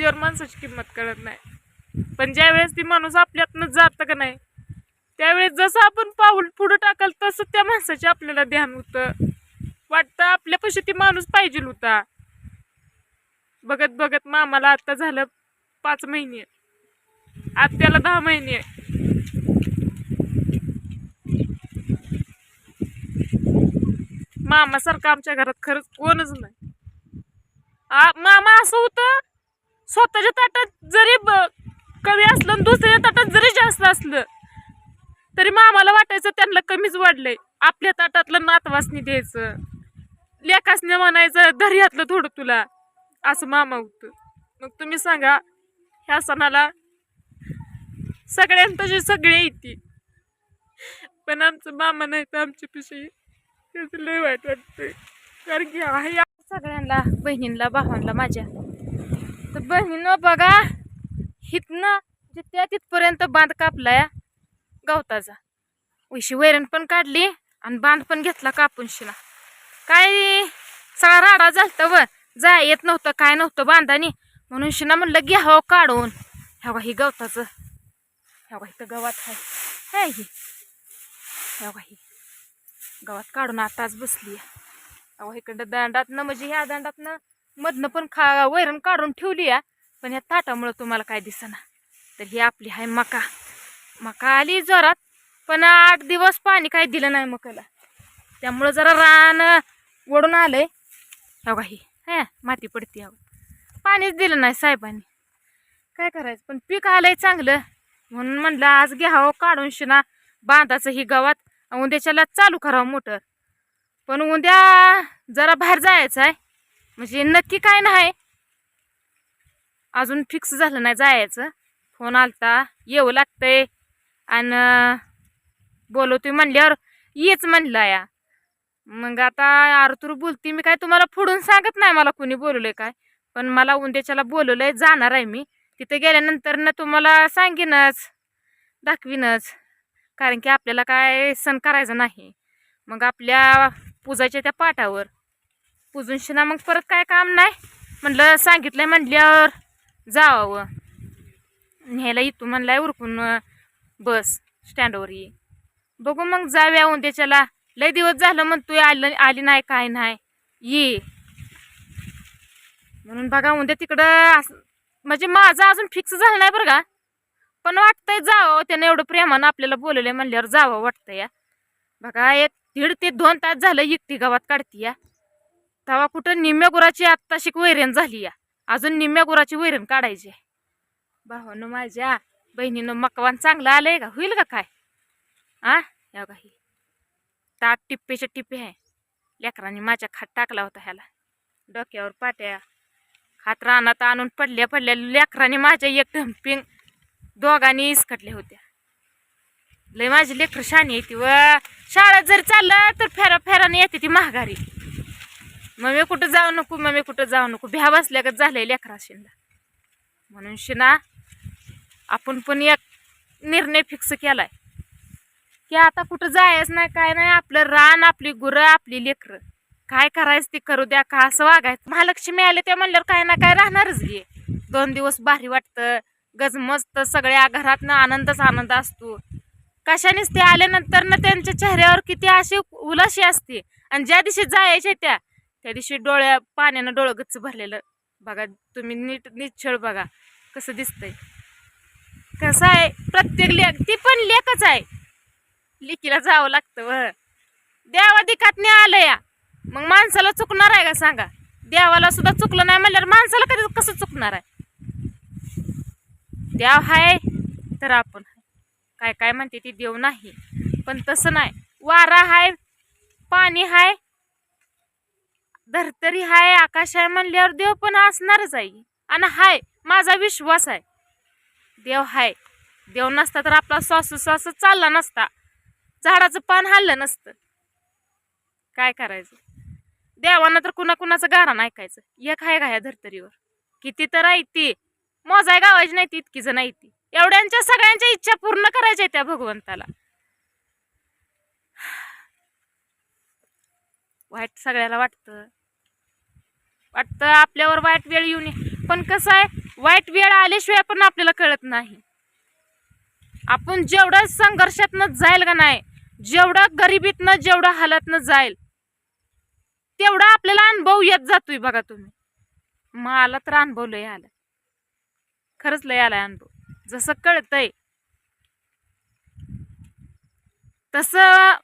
बुजल्यावर माणसाची किंमत कळत नाही. पण ज्यावेळेस ती माणूस आपल्यातनं जातं का नाही त्यावेळेस जसं आपण पाऊल पुढं टाकाल तसं त्या माणसाचे आपल्याला ध्यान होतं. वाटतं आपल्यापाशी ती माणूस पाहिजे होता. बघत बघत मामाला आता झालं पाच महिने. आत्याला दहा महिने. मामासारखं आमच्या घरात खरंच कोणच नाही. मामा असं होतं स्वतःच्या ताटात जरी ब- कमी असलं आणि दुसऱ्या ताटात जरी जास्त असलं तरी मामाला वाटायचं त्यांना कमीच वाढलंय. आपल्या ताटातलं नातवासनी द्यायचं. लेखासने म्हणायचं दर्यातलं थोडं तुला. असं मामा होतं. मग तुम्ही सांगा ह्या सणाला सगळ्यांपाशी सगळे येते. पण आमचं मामा नाही तर आमच्या पिशी त्याचं लय वाईट वाटतंय. कारण की आहे सगळ्यांना बहिणींना भावांना माझ्या. तर बहिणीनं बघा हिथनं जिथल्या तिथपर्यंत बांध कापलाय गवताचा. उशी वैरण पण काढली आणि बांध पण घेतला कापून शिना काय सगळा राडा झालता व जा येत नव्हतं काय नव्हतं बांधानी. म्हणून शिना म्हणलं घ्यावं काढून. ह्या ही गवताचं. ह्या इथं गवात आहे ही. ह्या ही गवत काढून आताच बसली अहो इकडं दांडातनं म्हणजे ह्या दांडातनं मधनं पण खा वैरण काढून ठेवली या. पण ह्या ताटामुळं तुम्हाला काय दिसना. तर ही आपली आहे मका. मका आली जोरात पण आठ दिवस पाणी काही दिलं नाही मकाला. त्यामुळं जरा रान ओढून आलंय. अगा ही हा माती पडते अहो. पाणीच दिलं नाही साहेबांनी. काय करायचं? पण पीक आलंय चांगलं. म्हणून म्हणलं आज घ्यावं काढून शिना. बांधाचं ही गावात उद्याच्याला चालू करावं मोटर. पण उद्या जरा बाहेर जायचं आहे म्हणजे नक्की काय नाही. अजून फिक्स झालं नाही जायचं. फोन आलता येऊ लागतंय. आणि बोलवतोय म्हणल्यावर येच म्हणलं या. मग आता आरतूर बोलते मी काय तुम्हाला फोडून सांगत नाही मला कोणी बोलवलंय काय. पण मला उंदेच्याला बोलवलंय जाणार आहे मी. तिथे गेल्यानंतर ना तुम्हाला सांगेनच दाखवीनच. कारण की आपल्याला काय सण करायचं नाही. मग आपल्या पूजाच्या त्या पाठावर पूजून शिना मग परत काय काम नाही? म्हटलं सांगितलंय म्हटल्यावर जावावं न्यायला इथून म्हणलाय उरकून बस स्टँडवर ये. बघू मग जाऊया उद्याच्याला. लय दिवस झालं म्हणतोय आलं आली नाही काय नाही. ये. म्हणून बघा उद्या तिकडं असं म्हणजे माझं अजून फिक्स झालं नाही बरं का. पण वाटतंय जावं त्यानं एवढं प्रेमानं आपल्याला बोलवलंय म्हणल्यावर जावं वाटतंय. या बघा एक दीड ते दोन तास झालं एकटी गावात काढती या तेव्हा कुठं निम्म्या गुराची आत्ताशिक वैरण झाली या. अजून निम्म्या गुराची वैरण काढायची. आहे भावानं माझ्या बहिणीनं मकवान चांगलं आलंय का? होईल का काय? आ? या काही ताट टिप्पेच्या टिप्पे आहे. लेकरांनी माझ्या खात टाकला होता ह्याला. डोक्यावर पाट्या. खात रानात आणून पडल्या पडल्या लेकरांनी माझ्या एक डम्पिंग दोघांनी इसकटल्या होत्या. लय माझी लेकर शानी येते व. शाळा जर चाललं तर फेरा फेराने येते ती महागारी मग कुठं जाऊ नको मग कुठं जाऊ नको. भ्या बसल्यागत झालंय लेकरा शिंदा म्हणून शिना आपण पण एक निर्णय फिक्स केलाय. की आता कुठं जायच नाही काय नाही आपलं रान आपली गुरं आपली लेकरं. काय करायचं ते करू द्या का असं वागायचं. महालक्ष्मी आले ते म्हणल्यावर काय ना काय राहणारच घे दोन दिवस भारी वाटतं गजमजत सगळ्या घरातनं आनंदच आनंद असतो. कशानेच ते आल्यानंतर ना त्यांच्या चेहऱ्यावर किती अशी उलाशी असते. आणि ज्या दिवशी जायचे त्या त्या दिवशी डोळ्या पाण्यानं डोळं गच्च भरलेलं. बघा तुम्ही नीट निच्छळ बघा कसं दिसतंय. कसं आहे? प्रत्येक लेख ती पण लेखच आहे. लेकीला जावं लागतं व. देवा आलं या. मग माणसाला चुकणार आहे का सांगा? देवाला सुद्धा चुकलं नाही म्हणल्यावर माणसाला कधी कसं चुकणार आहे? देव आहे तर आपण काय काय म्हणते ती? देव नाही. पण तसं नाही. वारा आहे पाणी आहे धरतरी हाय आकाश आहे म्हणल्यावर देव पण असणारच आहे आणि हाय माझा विश्वास आहे देव हाय. देव नसता तर आपला श्वास श्वास चालला नसता. झाडाचं पान हल्लं नसतं. काय करायचं? देवानं तर कुणा कुणाचं गाणं ऐकायचं एक आहे का ह्या धर्तरीवर? किती तर आहे ती. मोजाय गावायची नाही ती इतकी जण आहे ती. एवढ्यांच्या सगळ्यांच्या इच्छा पूर्ण करायच्या त्या भगवंताला. वाईट सगळ्याला वाटतं. वाटतं आपल्यावर वाईट वेळ येऊ नये. पण कसं आहे वाईट वेळ आल्याशिवाय पण आपल्याला कळत नाही. आपण जेवढं संघर्षातनं जाईल का नाही जेवढं गरिबीतनं जेवढं हालतनं जाईल तेवढा आपल्याला अनुभव येत जातोय बघा तुम्ही. मला तर अनुभव लय आला. खरंच लय आलाय अनुभव. जसं कळतंय तसं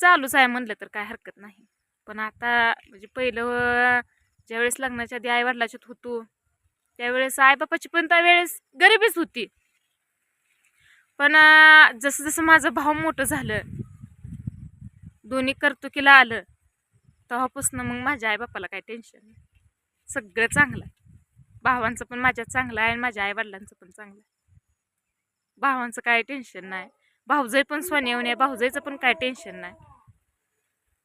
चालूच आहे म्हणलं तर काय हरकत नाही. पण आता म्हणजे पहिलं ज्यावेळेस लग्नाच्या आधी आई वडिलाच्यात होतो त्यावेळेस आईबापाची पण त्यावेळेस गरिबीच होती. पण जसं जसं माझं भाव मोठं झालं दोन्ही कर्तुकीला आलं तेव्हापासून मग माझ्या आईबापाला काय टेन्शन नाही. सगळं चांगलं आहे. भावांचं पण माझ्यात चांगलं आहे आणि माझ्या आईवडिलांचं पण चांगलं आहे. भावांचं काय टेन्शन नाही. भाऊजाई पण सोन्यावून आहे भाऊजाईचं पण काय टेन्शन नाही.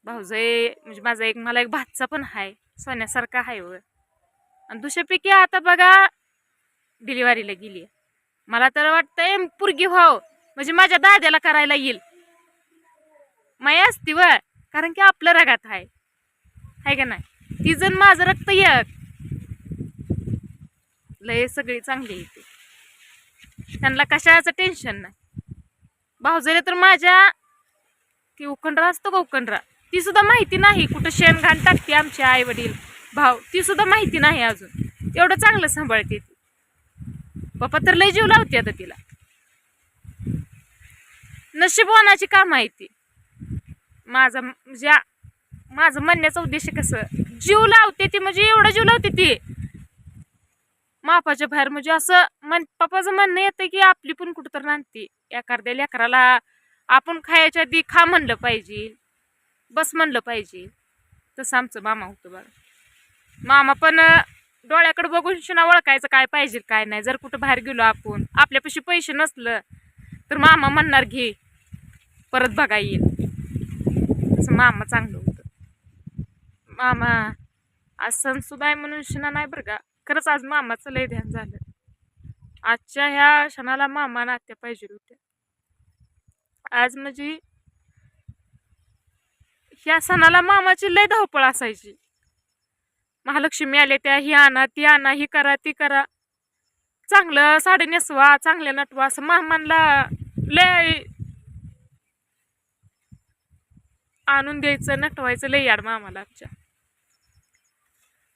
भाऊजाई म्हणजे माझा एक मला एक भातचा पण आहे सोन्यासारखा आहे व आणि दुसऱ्यापैकी आता बघा डिलिव्हरीला गेली मला तर वाटतंय पुरगी व्हाव. म्हणजे माझ्या दाद्याला करायला येईल. माया असती व कारण की आपलं रगात आहे आहे का नाही? ती जण माझं रक्त एक. लय सगळी चांगली येते त्यांना कशाचं टेन्शन नाही. भाऊजाईला तर माझ्या ती उखंडरा असतो का उखंडरा ती सुद्धा माहिती नाही कुठं शेण घाण टाकते आमचे आई वडील भाऊ ती सुद्धा माहिती नाही अजून. एवढं चांगलं सांभाळते ती. पप्पा तर लय जीव लावते आता तिला. नशीबवानाची काम आहे ती. माझा म्हणजे माझं म्हणण्याचा उद्देश कसं जीव लावते ती म्हणजे एवढं जीव लावते ती. मापाच्या बाहेर म्हणजे असं मन पप्पाचं म्हणणं येतं की आपली पण कुठं तर नांदते एखाद्या लेकराला आपण खायच्या आधी खा म्हणलं पाहिजे. बस म्हणलं पाहिजे. तसं आमचं मामा होतं बघा. मामा पण डोळ्याकडे बघून शिना ओळखायचं काय पाहिजे काय नाही. जर कुठं बाहेर गेलो आपण आपल्यापाशी पैसे नसलं तर मामा म्हणणार घे परत बघा येईल. तसं मामा चांगलं होतं. मामा आज सण सुद्धा आहे म्हणून शिना नाही बरं का. खरंच आज मामाचं लय ध्यान झालं. आजच्या ह्या क्षणाला मामा नात्या पाहिजे होत्या. आज म्हणजे ह्या सणाला मामाची लय धावपळ असायची. महालक्ष्मी आले त्या ही आणा ती आणा ही करा ती करा. चांगलं साडी नेसवा चांगले नटवा असं मामांना लय आणून द्यायचं नटवायचं लय याड मामाला आमच्या.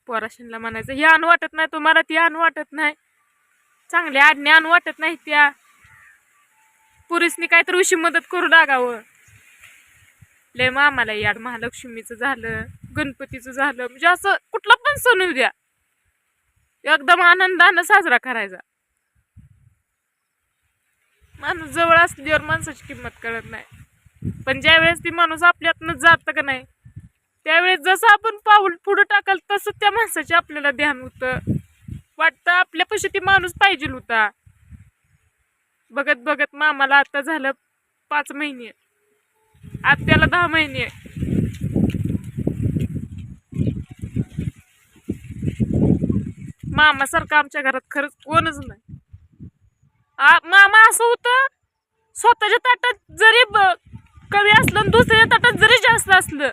पोराशीनला म्हणायचं हे आणू वाटत नाही तुम्हाला ती आणू वाटत नाही. चांगले आज्ञा आणू वाटत नाही त्या. पुरुषनी काहीतरी उशी मदत करू लागावं. लय मामाला याड महालक्ष्मीचं झालं गणपतीचं झालं. म्हणजे असं कुठला पण सण येऊ द्या. एकदम आनंदानं साजरा करायचा. माणूस जवळ असल्यावर माणसाची किंमत कळत नाही. पण ज्या वेळेस ती माणूस आपल्यातनं जात का नाही त्यावेळेस जसं आपण पाऊल पुढं टाकाल तसं त्या माणसाचे आपल्याला ध्यान होतं. वाटतं आपल्यापाशी ती माणूस पाहिजे होता. बघत बघत मामाला आता झालं पाच महिने. आत्याला दहा महिने. मामासारखं आमच्या घरात खरंच कोणच नाही. आ, मामा असं होतं स्वतःच्या ताटात जरी ब- कमी असलं आणि दुसऱ्या ताटात जरी जास्त असलं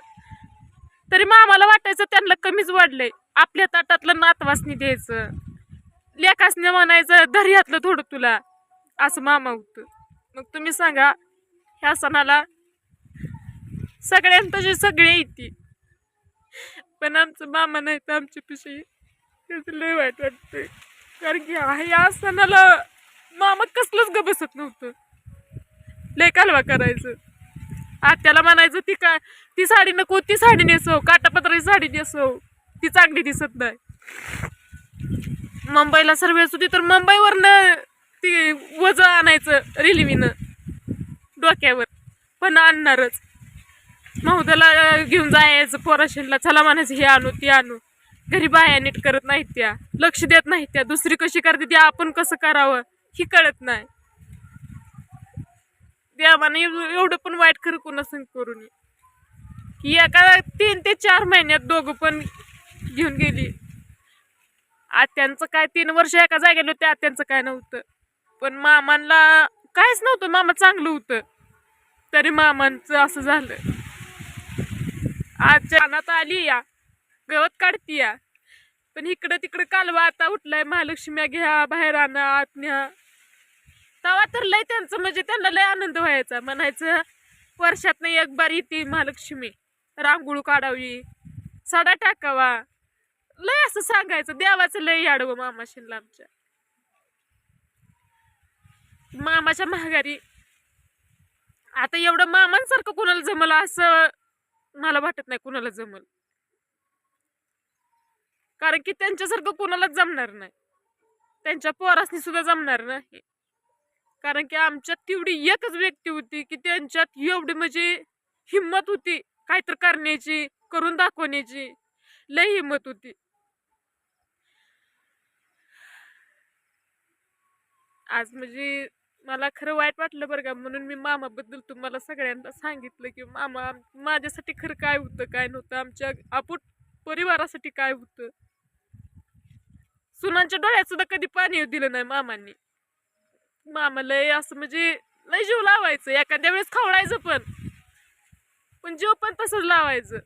तरी मामाला वाटायचं त्यांना कमीच वाढलंय. आपल्या ताटातलं नातवासनी द्यायचं. लेखासने म्हणायचं धर्यातलं थोडं तुला. असं मामा होतं. मग तुम्ही सांगा ह्या सणाला सगळ्यांपाशी सगळे येते पण आमचं मामा नाही तर आमच्या पिशी त्याचं लय वाईट वाटतंय. कारण की हा- या सणाला मामा कसलंच ग बसत नव्हतं. लय कालवा करायचं. आत्याला म्हणायचं ती काय ती साडी नको ती साडी नेसव काटापत्राची साडी नेसव. ती चांगली दिसत नाही. मुंबईला सर्व्हिस होती तर मुंबईवरनं ती वज आणायचं रेल्वेनं. डोक्यावर. पण आणणारच. माहुदाला घेऊन जायचं पोराशीला. चला म्हणायचं हे आणू ते आणू. घरी बाया नीट करत नाहीत त्या. लक्ष देत नाहीत त्या. दुसरी कशी करते ती आपण कसं करावं ही कळत नाही. देवाने एवढं पण वाईट खरं कोणा करून करू नये. की एका तीन ते चार महिन्यात दोघं पण घेऊन गेली. आत्यांचं काय तीन वर्ष एका जागेला होते आत्यांचं काय नव्हतं. पण मामांना काहीच नव्हतं. मामा चांगलं होतं. तरी मामांचं असं झालं. आजच्या कानात आली या. गवत काढती या. पण इकडं तिकडं कालवा आता उठलाय. महालक्ष्म्या घ्या बाहेर आणा आत न्या तेव्हा तर लय त्यांचं म्हणजे त्यांना लय आनंद व्हायचा. म्हणायचं वर्षात एक बार येते महालक्ष्मी. रांगोळ काढावी. सडा टाकावा. लय असं सांगायचं. देवाचं लय याडवं मामाशीला आमच्या मामाच्या महागारी आता एवढं मामांसारखं कोणाला जमलं असं मला वाटत नाही कुणाला जमल. कारण की त्यांच्यासारखं कुणालाच जमणार नाही. त्यांच्या पोरासनी सुद्धा जमणार नाही. कारण की आमच्यात तेवढी एकच व्यक्ती होती की त्यांच्यात एवढी म्हणजे हिंमत होती काहीतरी करण्याची करून दाखवण्याची. लय हिंमत होती. आज म्हणजे मला खरं वाईट वाटलं बरं का. म्हणून मी मामाबद्दल तुम्हाला सगळ्यांना सांगितलं की मामा माझ्यासाठी खरं काय होतं काय नव्हतं? आमच्या आपूट परिवारासाठी काय होतं? सुनांच्या डोळ्यात सुद्धा कधी पाणी दिलं नाही मामांनी. मामा लय असं म्हणजे लय जीव लावायचं. एखाद्या वेळेस खवळायचं पण. पण जीव पण तसंच लावायचं.